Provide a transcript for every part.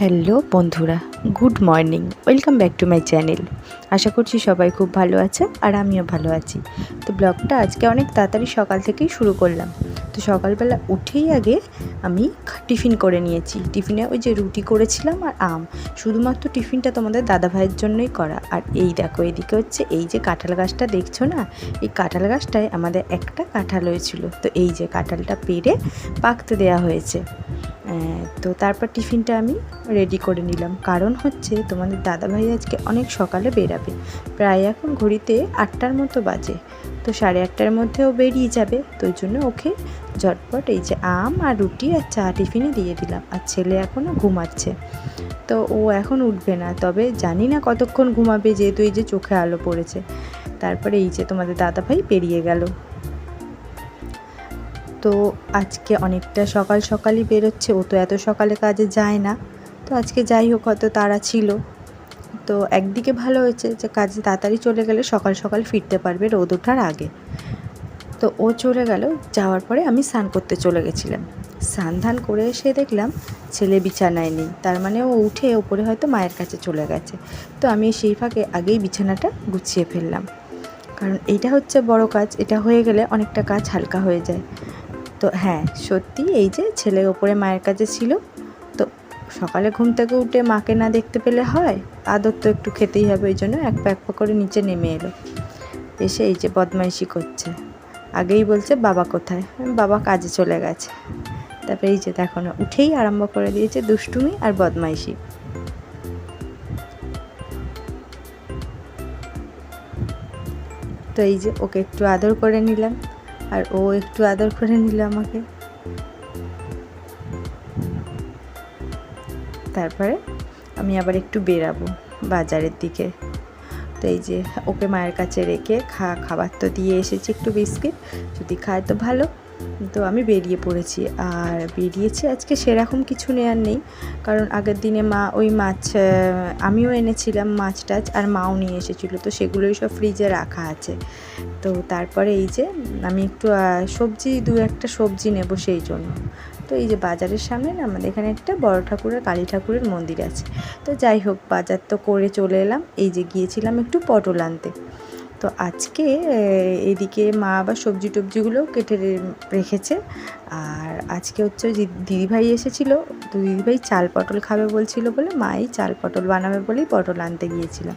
Hello বন্ধুরা, good morning, welcome back to my channel. আশা করছি সবাই খুব ভালো আছে আর আমিও ভালো আছি। তো ব্লগটা আজকে অনেক তাড়াতাড়ি সকাল থেকেই শুরু করলাম। তো সকালবেলা উঠেই আগে আমি টিফিন করে নিয়েছি। টিফিনে ওই যে রুটি করেছিলাম আর আম। শুধুমাত্র টিফিনটা তোমাদের দাদা ভাইয়ের জন্যই করা। আর এই দেখো, এদিকে হচ্ছে এই যে কাঁঠাল গাছটা দেখছ না? এই কাঁঠাল গাছটায় আমাদের একটা কাঁঠাল হয়েছিল। তো এই যে কাঁঠালটা পেরে পাকতে দেওয়া হয়েছে। তো তারপর টিফিনটা আমি রেডি করে নিলাম। কারণ হচ্ছে তোমাদের দাদাভাই আজকে অনেক সকালে বেরাবে। প্রায় এখন ঘড়িতে আটটার মতো বাজে। তো সাড়ে আটটার মধ্যেও বেরিয়ে যাবে। তো জন্য ওকে ঝটপট এই যে আম আর রুটি আর চা টিফিনে দিয়ে দিলাম। আর ছেলে এখনও ঘুমাচ্ছে। তো ও এখন উঠবে না। তবে জানি না কতক্ষণ ঘুমাবে, যেহেতু এই যে চোখে আলো পড়েছে। তারপরে এই যে তোমাদের দাদাভাই বেরিয়ে গেল। তো আজকে অনেকটা সকাল সকালই বেরোচ্ছে। ও তো এত সকালে কাজে যায় না। তো আজকে যাই হোক, হয়তো তারা ছিল। তো একদিকে ভালো হয়েছে যে কাজে তাড়াতাড়ি চলে গেলে সকাল সকাল ফিরতে পারবে রোদ ওঠার আগে। তো ও চলে গেল। যাওয়ার পরে আমি স্নান করতে চলে গেছিলাম। স্নান ধান করে এসে দেখলাম ছেলে বিছানায় নেই। তার মানে ও উঠে ওপরে হয়তো মায়ের কাছে চলে গেছে। তো আমি সেই ফাঁকে আগেই বিছানাটা গুছিয়ে ফেললাম। কারণ এইটা হচ্ছে বড় কাজ। এটা হয়ে গেলে অনেকটা কাজ হালকা হয়ে যায়। তো হ্যাঁ সত্যি এই যে ছেলে ওপরে মায়ের কাছে ছিল। তো সকালে ঘুম থেকে উঠে মাকে না দেখতে পেলে হয়, আদর তো একটু খেতেই হবে, ওই জন্য এক পা এক পা করে নিচে নেমে এলো। এসে এই যে বদমাইশি করছে। আগেই বলছে, বাবা কোথায়? বাবা কাজে চলে গেছে। তারপরে এই যে দেখো না, উঠেই আরম্ভ করে দিয়েছে দুষ্টুমি আর বদমাইশি। তো এই যে ওকে একটু আদর করে নিলাম। আর ও একটু আদর করে নিল আমাকে। তারপরে আমি আবার একটু বেরাবো বাজারের দিকে। তো এই যে ওকে মায়ের কাছে রেখে খা, খাবার তো দিয়ে এসেছি একটু বিস্কিট। যদি খায় তো ভালো। তো আমি বেরিয়ে পড়েছি। আর বেরিয়েছি আজকে সেরকম কিছু নেওয়ার নেই। কারণ আগের দিনে মা, ওই মাছ আমিও এনেছিলাম মাছ টাছ আর মাও নিয়ে এসেছিল। তো সেগুলোই সব ফ্রিজে রাখা আছে। তো তারপরে এই যে আমি একটু সবজি, দু একটা সবজি নেব সেই জন্য। তো এই যে বাজারের সামনে না আমাদের এখানে একটা বড় ঠাকুরের, কালী ঠাকুরের মন্দির আছে। তো যাই হোক, বাজার তো করে চলে এলাম। এই যে গিয়েছিলাম একটু পটল আনতে। তো আজকে এদিকে মা আবার সবজি টবজিগুলো কেটে রেখেছে। আর আজকে হচ্ছে দিদিভাই এসেছিল। তো দিদিভাই চাল পটল খাবে বলছিল বলে মাই চাল পটল বানাবে বলেই পটল আনতে গিয়েছিলাম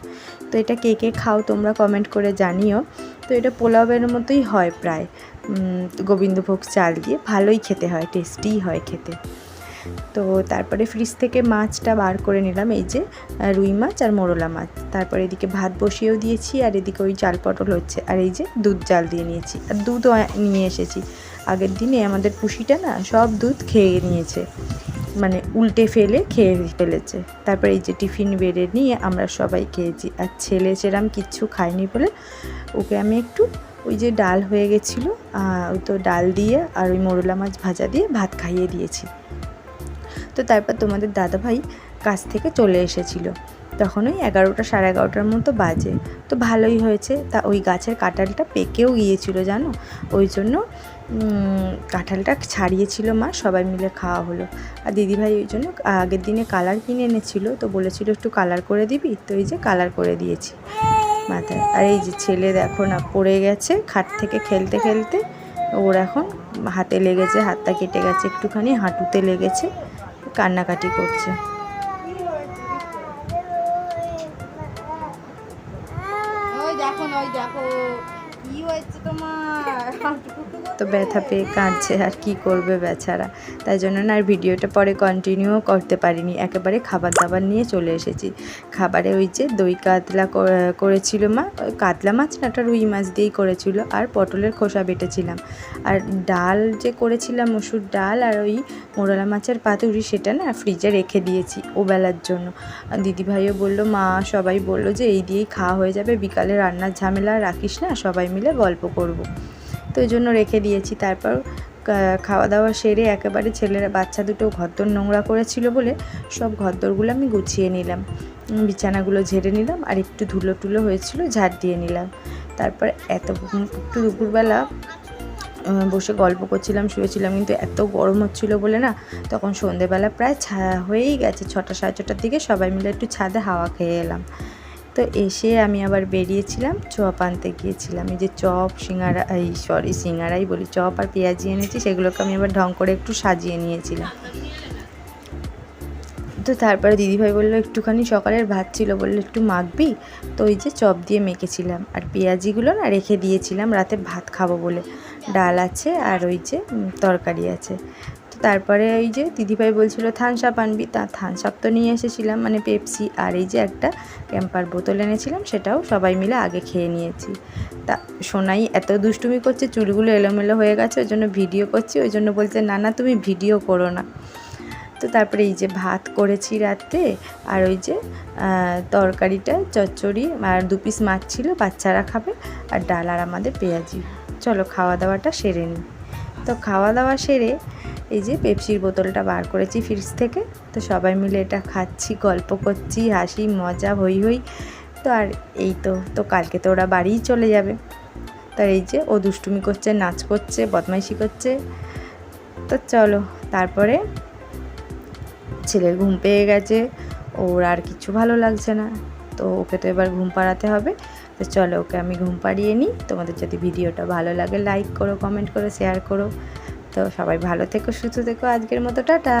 তো এটা কে কে খাও তোমরা কমেন্ট করে জানিও। তো এটা পোলাওয়ের মতোই হয় প্রায়। গোবিন্দভোগ চাল দিয়ে ভালোই খেতে হয়, টেস্টিই হয় খেতে। তো তারপরে ফ্রিজ থেকে মাছটা বার করে নিলাম, এই যে রুই মাছ আর মোরলা মাছ। তারপরে এদিকে ভাত বসিয়েও দিয়েছি আর এদিকে ওই চাল পটল হচ্ছে আর এই যে দুধ জাল দিয়ে নিয়েছি। আর দুধও নিয়ে এসেছি। আগের দিনে আমাদের পুষিটা না সব দুধ খেয়ে নিয়েছে মানে উল্টে ফেলে খেয়ে ফেলেছে। তারপরে এই যে টিফিন বেড়ে নিয়ে আমরা সবাই খেয়েছি। আর ছেলে সেরাম কিচ্ছু খায়নি বলে ওকে আমি একটু ওই যে ডাল হয়ে গেছিল ওই তো ডাল দিয়ে আর ওই মোরলা মাছ ভাজা দিয়ে ভাত খাইয়ে দিয়েছি। তো তারপর তোমাদের দাদাভাই কাছ থেকে চলে এসেছিল। তখন ওই এগারোটা সাড়ে এগারোটার মতো বাজে। তো ভালোই হয়েছে। তা ওই গাছের কাঁঠালটা পেকেও গিয়েছিল, জানো? ওই জন্য কাঁঠালটা ছাড়িয়েছিল মা, সবাই মিলে খাওয়া হলো। আর দিদিভাই ওই জন্য আগের দিনে কালার কিনে এনেছিল, তো বলেছিল একটু কালার করে দিবি? তো এই যে কালার করে দিয়েছি মাথায়। আর এই যে ছেলে দেখো না, পড়ে গেছে খাট থেকে খেলতে খেলতে। ওর এখন হাতে লেগেছে, হাতটা কেটে গেছে, একটুখানি হাঁটুতে লেগেছে। কান্নাকাটি করছে। তো ব্যথা পেয়ে কাঁদছে, আর কি করবে বেচারা? তাই জন্য না আর ভিডিওটা পরে কন্টিনিউ করতে পারিনি। একেবারে খাবার দাবার নিয়ে চলে এসেছি। খাবারে ওই যে দই কাতলা করেছিল মা কাতলা মাছ না ওটা রুই মাছ দিয়েই করেছিল, আর পটলের খোসা বেটেছিলাম। আর ডাল যে করেছিলাম, মসুর ডাল আর ওই মোরলা মাছের পাতুরি, সেটা না ফ্রিজে রেখে দিয়েছি ও বেলার জন্য। দিদিভাইও বলল, মা, সবাই বলল যে, এই দিয়েই খাওয়া হয়ে যাবে, বিকালে রান্নার ঝামেলা রাখিস না, সবাই মিলে গল্প করব। তো ওই জন্য রেখে দিয়েছি। তারপর খাওয়া দাওয়া সেরে একেবারে ছেলেরা, বাচ্চা দুটো ঘরদোর নোংরা করেছিল বলে সব ঘরদোরগুলো আমি গুছিয়ে নিলাম। বিছানাগুলো ঝেড়ে নিলাম আর একটু ধুলো টুলো হয়েছিল, ঝাড় দিয়ে নিলাম। তারপর এত একটু দুপুরবেলা বসে গল্প করছিলাম, শুয়েছিলাম, কিন্তু এত গরম হচ্ছিল বলে না, তখন সন্ধেবেলা প্রায় ছা, হয়েই গেছে। ছটা, সাড়ে ছটার দিকে সবাই মিলে একটু ছাদে হাওয়া খেয়ে এলাম। তো এসে আমি আবার বেরিয়েছিলাম, চপ আনতে গিয়েছিলাম। এই যে চপ, সিঙ্গারা, এই সরি সিঙ্গারাই বলি, চপ আর পেঁয়াজি এনেছি, সেগুলোকে আমি আবার ঢং করে একটু সাজিয়ে নিয়েছিলাম। তো তারপরে দিদিভাই বলল, একটুখানি সকালের ভাত ছিল বলল একটু মাখবি? তো ওই যে চপ দিয়ে মেখেছিলাম। আর পেঁয়াজিগুলো না রেখে দিয়েছিলাম, রাতে ভাত খাব বলে। ডাল আছে আর ওই যে তরকারি আছে। তারপরে ওই যে দিদিভাই বলছিল, থানস আপ আনবি। তা থানস আপ তো নিয়ে এসেছিলাম মানে পেপসি আর এই যে একটা ক্যাম্পার বোতল এনেছিলাম, সেটাও সবাই মিলে আগে খেয়ে নিয়েছি। তা সোনাই এত দুষ্টুমি করছে, চুলগুলো এলোমেলো হয়ে গেছে, ওই জন্য ভিডিও করছি, ওই জন্য বলছে, না না, তুমি ভিডিও করো না। তো তারপরে এই যে ভাত করেছি রাতে আর ওই যে তরকারিটা, চচ্চড়ি, আর দু পিস মাছ ছিল, বাচ্চারা খাবে, আর ডাল আর আমাদের পেঁয়াজি। চলো খাওয়া দাওয়াটা সেরে নিই। তো খাওয়া দাওয়া সেরে এই যে পেপসির বোতলটা বার করেছি ফ্রিজ থেকে। তো সবাই মিলে এটা খাচ্ছি, গল্প করছি, হাসি, মজা, হই হই। তো আর এই তো তো কালকে তো ওরা বাড়িই চলে যাবে। তো এই যে ও দুষ্টুমি করছে, নাচ করছে, বদমাইশি করছে। তো চলো, তারপরে ছেলের ঘুম পেয়ে গেছে, ওর আর কিছু ভালো লাগছে না। তো ওকে তো এবার ঘুম পাড়াতে হবে। তো চলো, ওকে আমি ঘুম পাড়িয়ে নিই। তোমাদের যদি ভিডিওটা ভালো লাগে লাইক করো কমেন্ট করো শেয়ার করো। তো সবাই ভালো থেকো সুস্থ থেকো। আজকের মতো টাটা।